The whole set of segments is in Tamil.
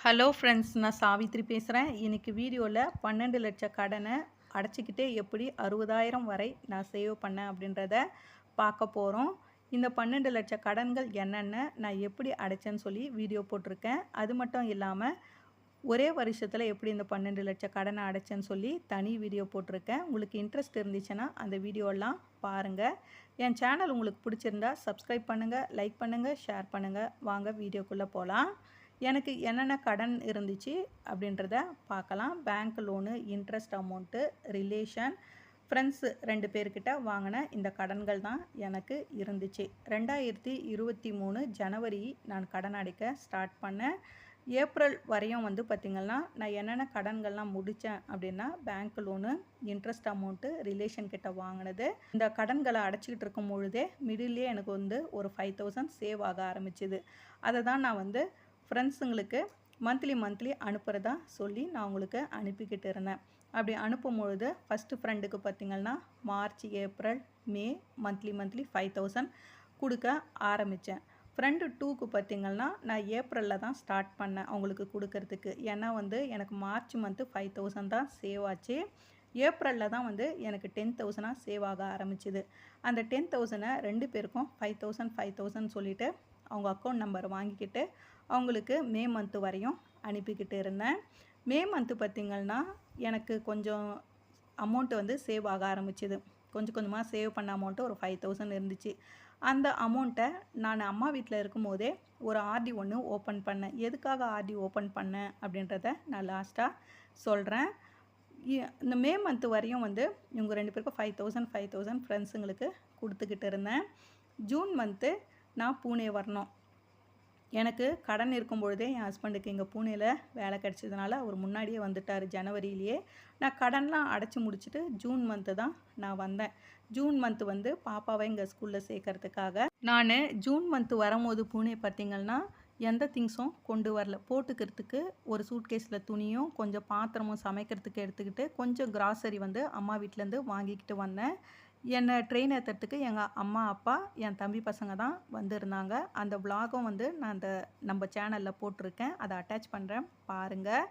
ஹலோ ஃப்ரெண்ட்ஸ் நான் சாவித்ரி பேசுகிறேன் இன்றைக்கி வீடியோவில் பன்னெண்டு லட்ச கடனை அடைச்சிக்கிட்டே எப்படி அறுபதாயிரம் வரை நான் சேவ் பண்ணேன் அப்படின்றத பார்க்க போகிறோம் இந்த பன்னெண்டு லட்ச கடன்கள் என்னென்ன நான் எப்படி அடைச்சேன்னு சொல்லி வீடியோ போட்டிருக்கேன். அது மட்டும் இல்லாமல் ஒரே வருஷத்தில் எப்படி இந்த பன்னெண்டு லட்ச கடனை அடைச்சேன்னு சொல்லி தனி வீடியோ போட்டிருக்கேன். உங்களுக்கு இன்ட்ரெஸ்ட் இருந்துச்சுன்னா அந்த வீடியோலாம் பாருங்கள் என் சேனல் உங்களுக்கு பிடிச்சிருந்தா சப்ஸ்கிரைப் பண்ணுங்கள் லைக் பண்ணுங்கள் ஷேர் பண்ணுங்கள் வாங்க வீடியோக்குள்ளே போகலாம் எனக்கு என்னென்ன கடன் இருந்துச்சு அப்படின்றத பார்க்கலாம். Bank loan interest amount relation friends ரெண்டு பேர்கிட்ட வாங்கின இந்த கடன்கள் தான் எனக்கு இருந்துச்சு. ரெண்டாயிரத்தி இருபத்தி மூணு ஜனவரி நான் கடன் அடைக்க ஸ்டார்ட் பண்ணேன் ஏப்ரல் வரையும் வந்து பார்த்திங்கன்னா நான் என்னென்ன கடன்கள்லாம் முடித்தேன் அப்படின்னா bank loan interest amount relation கிட்ட வாங்கினது. இந்த கடன்களை அடைச்சிக்கிட்டு இருக்கும் பொழுதே மிடில்லே எனக்கு வந்து ஒரு ஃபைவ் தௌசண்ட் சேவ் ஆக ஆரம்பிச்சுது. அதை தான் நான் வந்து ஃப்ரெண்ட்ஸுங்களுக்கு மந்த்லி மந்த்லி அனுப்புகிறதா சொல்லி நான் உங்களுக்கு அனுப்பிக்கிட்டு இருந்தேன். அப்படி அனுப்பும் பொழுது ஃபஸ்ட்டு ஃப்ரெண்டுக்கு பார்த்திங்கன்னா March April May monthly monthly five thousand கொடுக்க ஆரம்பித்தேன் ஃப்ரெண்டு டூக்கு பார்த்திங்கன்னா நான் ஏப்ரலில் தான் ஸ்டார்ட் பண்ணேன் அவங்களுக்கு கொடுக்கறதுக்கு. ஏன்னா வந்து எனக்கு மார்ச் மந்த்து ஃபைவ் தௌசண்ட் தான் சேவ் ஆச்சு. ஏப்ரலில் தான் வந்து எனக்கு டென் தௌசண்டாக சேவ் ஆக ஆரம்பிச்சிது. அந்த டென் தௌசண்டை ரெண்டு பேருக்கும் ஃபைவ் தௌசண்ட் ஃபைவ் தௌசண்ட் சொல்லிவிட்டு அவங்க அக்கௌண்ட் நம்பர் வாங்கிக்கிட்டு அவங்களுக்கு மே மந்த்து வரையும் அனுப்பிக்கிட்டு இருந்தேன். மே மந்த்து பார்த்திங்கன்னா எனக்கு கொஞ்சம் அமௌண்ட்டு வந்து சேவ் ஆக ஆரம்பிச்சிது. கொஞ்சம் கொஞ்சமாக சேவ் பண்ண அமௌண்ட்டு ஒரு ஃபைவ் தௌசண்ட் இருந்துச்சு. அந்த அமௌண்ட்டை நான் அம்மா வீட்டில் இருக்கும்போதே ஒரு ஆர்டி ஒன்று ஓப்பன் பண்ணேன். எதுக்காக ஆர்டி ஓப்பன் பண்ணேன் அப்படின்றத நான் லாஸ்ட்டாக சொல்கிறேன் இந்த மே மந்த்து வரையும் வந்து இவங்க ரெண்டு பேருக்கும் ஃபைவ் தௌசண்ட் ஃபைவ் தௌசண்ட் ஃப்ரெண்ட்ஸுங்களுக்கு கொடுத்துக்கிட்டு இருந்தேன். ஜூன் மந்த்து நான் பூனே வரணும். எனக்கு கடன் இருக்கும் பொழுதே என் ஹஸ்பண்டுக்கு இங்கே பூனேயில் வேலை கிடச்சதுனால அவர் முன்னாடியே வந்துட்டார் ஜனவரியிலேயே. நான் கடன்லாம் அடைச்சி முடிச்சுட்டு ஜூன் மந்த்து தான் நான் வந்தேன். ஜூன் மந்த்து வந்து பாப்பாவை இங்கே ஸ்கூலில் சேர்க்கறதுக்காக. நான் ஜூன் மந்த்து வரும்போது பூனே பார்த்திங்கன்னா எந்த திங்ஸும் கொண்டு வரல. போட்டுக்கிறதுக்கு ஒரு சூட்கேஸில் துணியும் கொஞ்சம் பாத்திரமும் சமைக்கிறதுக்கு எடுத்துக்கிட்டு கொஞ்சம் கிராசரி வந்து அம்மா வீட்டிலேருந்து வாங்கிக்கிட்டு வந்தேன். என்னை ட்ரெயின் ஏற்றுறதுக்கு எங்கள் அம்மா அப்பா என் தம்பி பசங்க தான் வந்திருந்தாங்க. அந்த விலாகும் வந்து நான் அந்த நம்ம சேனலில் போட்டிருக்கேன். அதை அட்டாச் பண்ணுறேன் பாருங்கள்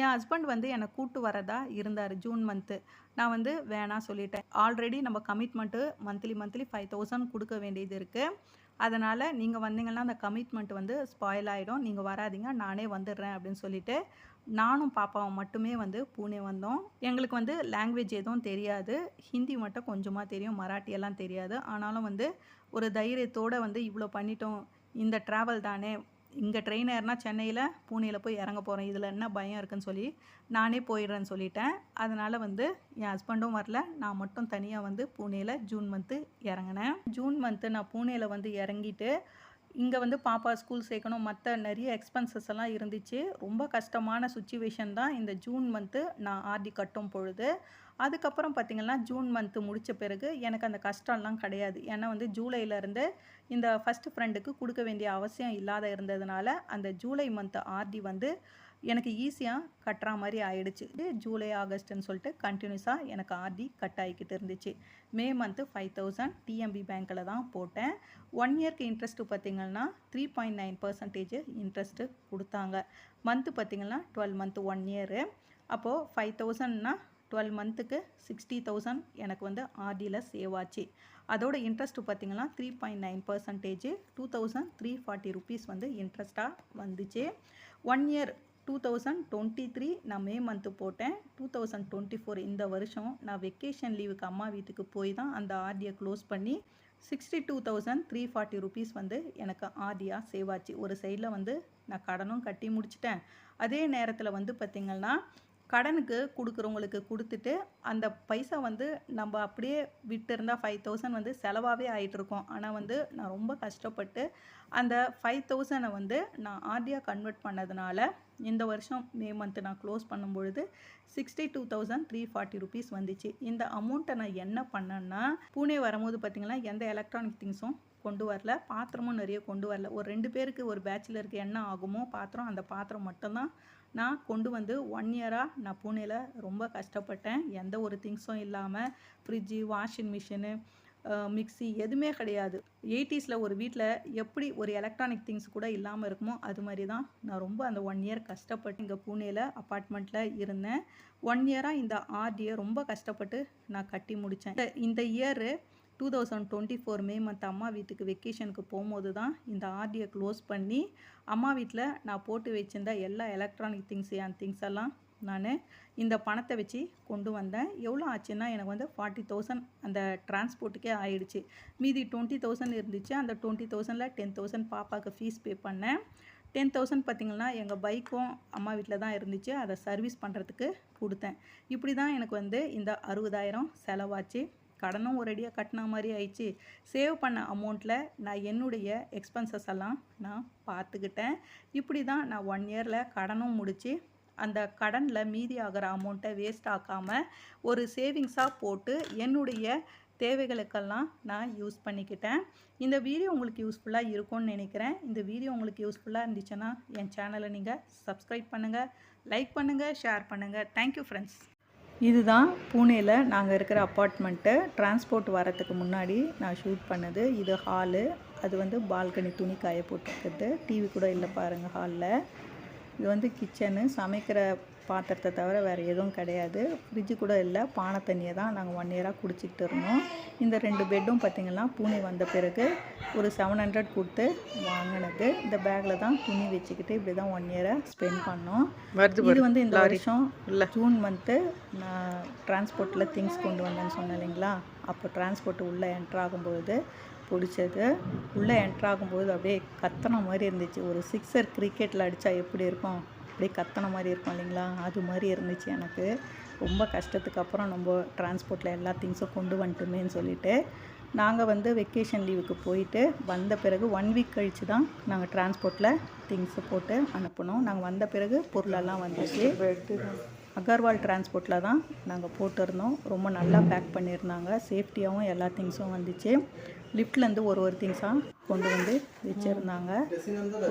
என் ஹஸ்பண்ட் வந்து என்னை கூட்டு வரதா இருந்தார் ஜூன் மந்த்து நான் வந்து வேணாம் சொல்லிட்டேன். ஆல்ரெடி நம்ம commitment monthly monthly five thousand கொடுக்க வேண்டியது இருக்குது அதனால் நீங்கள் வந்தீங்கன்னா அந்த கமிட்மெண்ட் வந்து ஸ்பாயில் ஆகிடும் நீங்கள் வராதிங்க நானே வந்துடுறேன் அப்படின்னு சொல்லிட்டு நானும் பாப்பாவும் மட்டுமே வந்து பூனே வந்தோம். எங்களுக்கு வந்து லாங்குவேஜ் எதுவும் தெரியாது. ஹிந்தி மட்டும் கொஞ்சமாக தெரியும் மராட்டியெல்லாம் தெரியாது. ஆனாலும் வந்து ஒரு தைரியத்தோடு வந்து இவ்வளோ பண்ணிட்டோம். இந்த ட்ராவல் தானே இங்கே ட்ரெயின் ஏறினா சென்னையில் பூனேயில் போய் இறங்க போகிறேன் இதில் என்ன பயம் இருக்குன்னு சொல்லி நானே போயிடுறேன்னு சொல்லிட்டேன். அதனால் வந்து என் ஹஸ்பண்டும் வரல. நான் மட்டும் தனியாக வந்து பூனேயில் ஜூன் மந்த்து இறங்கினேன். ஜூன் மந்த்து நான் பூனேயில் வந்து இறங்கிட்டு இங்கே வந்து பாப்பா ஸ்கூல் சேர்க்கணும். மற்ற நிறைய எக்ஸ்பென்சஸ் எல்லாம் இருந்துச்சு. ரொம்ப கஷ்டமான சுச்சுவேஷன் தான் இந்த ஜூன் மந்த்து நான் ஆர்டி கட்டும் பொழுது. அதுக்கப்புறம் பார்த்திங்கன்னா ஜூன் மந்த்து முடித்த பிறகு எனக்கு அந்த கஷ்டம்லாம் கிடையாது. ஏன்னா வந்து ஜூலையிலேருந்து இந்த ஃபஸ்ட்டு ஃப்ரெண்டுக்கு கொடுக்க வேண்டிய அவசியம் இல்லாத இருந்ததுனால அந்த ஜூலை மந்த்து ஆர்டி வந்து எனக்கு ஈஸியாக கட்டுற மாதிரி ஆயிடுச்சு. ஜூலை ஆகஸ்ட்டுன்னு சொல்லிட்டு கண்டினியூஸாக எனக்கு ஆர்டி கட் ஆகிக்கிட்டு இருந்துச்சு. May month five thousand TMB பேங்க்கில் தான் போட்டேன். ஒன் இயர்க்கு இன்ட்ரெஸ்ட்டு பார்த்திங்கன்னா three point nine percentage interest கொடுத்தாங்க. மந்த்து பார்த்திங்கன்னா டுவெல் மந்த்து ஒன் இயரு அப்போது ஃபைவ் தௌசண்ட்னா டுவெல் மந்த்துக்கு சிக்ஸ்டி தௌசண்ட் எனக்கு வந்து ஆர்டியில் சேவ் ஆச்சு. அதோட இன்ட்ரெஸ்ட்டு பார்த்திங்கன்னா three point nine percentage two thousand three forty rupees வந்து இன்ட்ரெஸ்ட்டாக வந்துச்சு. One year two thousand twenty three நான் மே மந்த்து போட்டேன். டூ தௌசண்ட் டுவெண்ட்டி ஃபோர் இந்த வருஷம் நான் வெக்கேஷன் லீவுக்கு அம்மா வீட்டுக்கு போய் தான் அந்த ஆர்டியை க்ளோஸ் பண்ணி sixty two thousand three forty rupees வந்து எனக்கு ஆர்டியாக சேவ் ஆச்சு. ஒரு சைடில் வந்து நான் கடனும் கட்டி முடிச்சிட்டேன். அதே நேரத்தில் வந்து பார்த்திங்கன்னா கடனுக்கு கொடுக்குறவங்களுக்கு கொடுத்துட்டு அந்த பைசா வந்து நம்ம அப்படியே விட்டு இருந்தால் ஃபைவ் தௌசண்ட் வந்து செலவாகவே ஆகிட்டுருக்கோம் ஆனால் வந்து நான் ரொம்ப கஷ்டப்பட்டு அந்த ஃபைவ் தௌசண்டை வந்து நான் ஆர்டியாக கன்வெர்ட் பண்ணதுனால இந்த வருஷம் மே மந்த்து நான் க்ளோஸ் பண்ணும்பொழுது sixty two thousand three forty rupees வந்துச்சு. இந்த அமௌண்ட்டை நான் என்ன பண்ணேன்னா பூனே வரும்போது பார்த்திங்கன்னா எந்த எலக்ட்ரானிக் திங்ஸும் கொண்டு வரல பாத்திரமும் நிறைய கொண்டு வரல. ஒரு ரெண்டு பேருக்கு ஒரு பேச்சுலருக்கு என்ன ஆகுமோ பாத்திரம் அந்த பாத்திரம் மட்டும்தான் நான் கொண்டு வந்து ஒன் இயராக நான் பூனேயில் ரொம்ப கஷ்டப்பட்டேன். எந்த ஒரு திங்ஸும் இல்லாமல் ஃப்ரிட்ஜு வாஷிங் மிஷினு மிக்ஸி எதுவுமே கிடையாது. எயிட்டிஸில் ஒரு வீட்டில் எப்படி ஒரு எலக்ட்ரானிக் திங்ஸ் கூட இல்லாமல் இருக்குமோ அது மாதிரி தான் நான் ரொம்ப அந்த ஒன் இயர் கஷ்டப்பட்டு இங்கே பூனேயில் அப்பார்ட்மெண்ட்டில் இருந்தேன். ஒன் இயராக இந்த ஆர்டியை ரொம்ப கஷ்டப்பட்டு நான் கட்டி முடித்தேன் இந்த year two thousand twenty four May month அம்மா வீட்டுக்கு வெக்கேஷனுக்கு போகும்போது தான் இந்த ஆர்டியை க்ளோஸ் பண்ணி அம்மா வீட்டில் நான் போட்டு வச்சிருந்த எல்லா எலக்ட்ரானிக் திங்ஸ் என் திங்ஸ் எல்லாம் நான் இந்த பணத்தை வச்சு கொண்டு வந்தேன். எவ்வளோ ஆச்சுன்னா எனக்கு வந்து ஃபார்ட்டி தௌசண்ட் அந்த டிரான்ஸ்போர்ட்டுக்கே ஆயிடுச்சு. மீதி டுவெண்ட்டி தௌசண்ட் இருந்துச்சு. அந்த டுவெண்ட்டி தௌசண்டில் டென் தௌசண்ட் பாப்பாவுக்கு ஃபீஸ் பே பண்ணேன். டென் தௌசண்ட் பார்த்திங்கன்னா எங்கள் பைக்கும் அம்மா வீட்டில் தான் இருந்துச்சு. அதை சர்வீஸ் பண்ணுறதுக்கு கொடுத்தேன். இப்படி தான் எனக்கு வந்து இந்த அறுபதாயிரம் செலவாச்சு. கடனும் ஒரேடியாக கட்டின மாதிரி ஆயிடுச்சு. சேவ் பண்ண அமௌண்ட்டில் நான் என்னுடைய எக்ஸ்பென்சஸ் எல்லாம் நான் பார்த்துக்கிட்டேன் இப்படி தான் நான் ஒன் இயரில் கடனும் முடித்து அந்த கடனில் மீதி ஆகிற அமௌண்ட்டை வேஸ்ட் ஆக்காமல் ஒரு சேவிங்ஸாக போட்டு என்னுடைய தேவைகளுக்கெல்லாம் நான் யூஸ் பண்ணிக்கிட்டேன். இந்த வீடியோ உங்களுக்கு யூஸ்ஃபுல்லாக இருக்கும்னு நினைக்கிறேன். இந்த வீடியோ உங்களுக்கு யூஸ்ஃபுல்லாக இருந்துச்சுன்னா என் சேனலை நீங்கள் சப்ஸ்கிரைப் பண்ணுங்கள் லைக் பண்ணுங்கள் ஷேர் பண்ணுங்கள் தேங்க்யூ ஃப்ரெண்ட்ஸ் இதுதான் பூனேயில் நாங்கள் இருக்கிற அப்பார்ட்மெண்ட்டு. டிரான்ஸ்போர்ட் வரத்துக்கு முன்னாடி நான் ஷூட் பண்ணது. இது ஹாலு. அது வந்து பால்கனி துணி காய போட்டுருக்குது டிவி கூட இல்லை பாருங்கள் ஹாலில். இது வந்து கிச்சனு. சமைக்கிற பாத்திரத்தை தவிர வேறு எதுவும் கிடையாது. ஃப்ரிட்ஜு கூட இல்லை. பானை தண்ணியை தான் நாங்கள் ஒன் இயராக குடிச்சிக்கிட்டு இருந்தோம். இந்த ரெண்டு பெட்டும் பார்த்திங்கன்னா பூனே வந்த பிறகு ஒரு செவன் ஹண்ட்ரட் கொடுத்து வாங்கினது. இந்த பேக்கில் தான் துணி வச்சுக்கிட்டு இப்படி தான் ஒன் இயரை ஸ்பெண்ட் பண்ணோம். இது வந்து இந்த வருஷம் ஜூன் மந்த்து நான் டிரான்ஸ்போர்ட்டில் திங்ஸ் கொண்டு வந்தேன்னு சொன்னேன் இல்லைங்களா? அப்போ டிரான்ஸ்போர்ட் உள்ளே என்ட்ரு ஆகும்பொழுது பிடிச்சது. உள்ளே என்ட்ரு ஆகும்போது அப்படியே கத்தன மாதிரி இருந்துச்சு. ஒரு சிக்ஸர் கிரிக்கெட்டில் அடித்தா எப்படி இருக்கும்? அப்படியே கத்தன மாதிரி இருக்கும் இல்லைங்களா? அது மாதிரி இருந்துச்சு எனக்கு. ரொம்ப கஷ்டத்துக்கு அப்புறம் நம்ம டிரான்ஸ்போர்ட்டில் எல்லா திங்ஸும் கொண்டு வந்துட்டுமேன்னு சொல்லிட்டு நாங்கள் வந்து வெக்கேஷன் லீவுக்கு போயிட்டு வந்த பிறகு ஒன் வீக் கழித்து தான் நாங்கள் டிரான்ஸ்போர்ட்டில் திங்ஸை போட்டு அனுப்பினோம். நாங்கள் வந்த பிறகு பொருளெல்லாம் வந்துச்சு. அகர்வால் டிரான்ஸ்போர்ட்டில் தான் நாங்கள் போட்டிருந்தோம். ரொம்ப நல்லா பேக் பண்ணியிருந்தாங்க. சேஃப்டியாகவும் எல்லா திங்ஸும் வந்துச்சு. லிஃப்ட்லேருந்து ஒரு ஒரு திங்ஸாக கொண்டு வந்து வச்சுருந்தாங்க.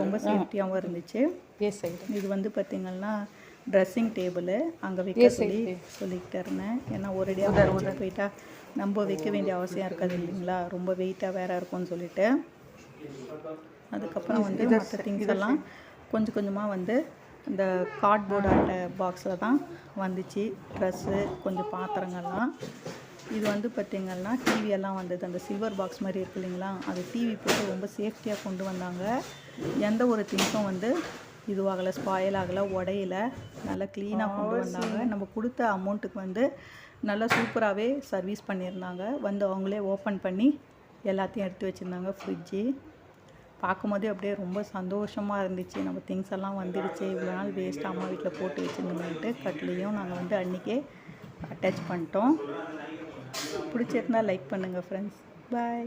ரொம்ப சேஃப்டியாகவும் இருந்துச்சு. இது வந்து பார்த்திங்கன்னா ட்ரெஸ்ஸிங் டேபிள். அங்கே வைக்க சொல்லி சொல்லிக்கிட்டு இருந்தேன். ஏன்னா ஒரேடியாக வச்சுட்டு போயிட்டா நம்ம வைக்க வேண்டிய அவசியம் இருக்காது இல்லைங்களா? ரொம்ப வெயிட்டாக வேறு இருக்கும்னு சொல்லிட்டு. அதுக்கப்புறம் வந்து மற்ற திங்ஸ் எல்லாம் கொஞ்சம் கொஞ்சமாக வந்து இந்த கார்ட்போர்ட் அட்டை பாக்ஸில் தான் வந்துச்சு. ட்ரெஸ்ஸு கொஞ்சம் பாத்திரங்கள்லாம். இது வந்து பார்த்திங்கன்னா டிவியெல்லாம் வந்தது. அந்த சில்வர் பாக்ஸ் மாதிரி இருக்கு இல்லைங்களா? அது டிவி போட்டு ரொம்ப சேஃப்டியாக கொண்டு வந்தாங்க. எந்த ஒரு திங்ஸும் வந்து இதுவாகலை ஸ்பாயில் ஆகலை உடையில. நல்லா க்ளீனாக கொண்டு வந்தாங்க. நம்ம கொடுத்த அமௌண்ட்டுக்கு வந்து நல்லா சூப்பராகவே சர்வீஸ் பண்ணியிருந்தாங்க. வந்து அவங்களே ஓப்பன் பண்ணி எல்லாத்தையும் எடுத்து வச்சுருந்தாங்க ஃப்ரிட்ஜு பார்க்கும்போதே அப்படியே ரொம்ப சந்தோஷமாக இருந்துச்சு. நம்ம திங்ஸ் எல்லாம் வந்துடுச்சு. இவ்வளோ நாள் வேஸ்ட் அம்மா வீட்டில் போட்டு வச்சுருந்தோம்ட்டு கட்லேயும் நாங்கள் வந்து அன்றைக்கே அட்டாச் பண்ணிட்டோம். பிடிச்சிருந்தால் லைக் பண்ணுங்கள் ஃப்ரெண்ட்ஸ் பாய்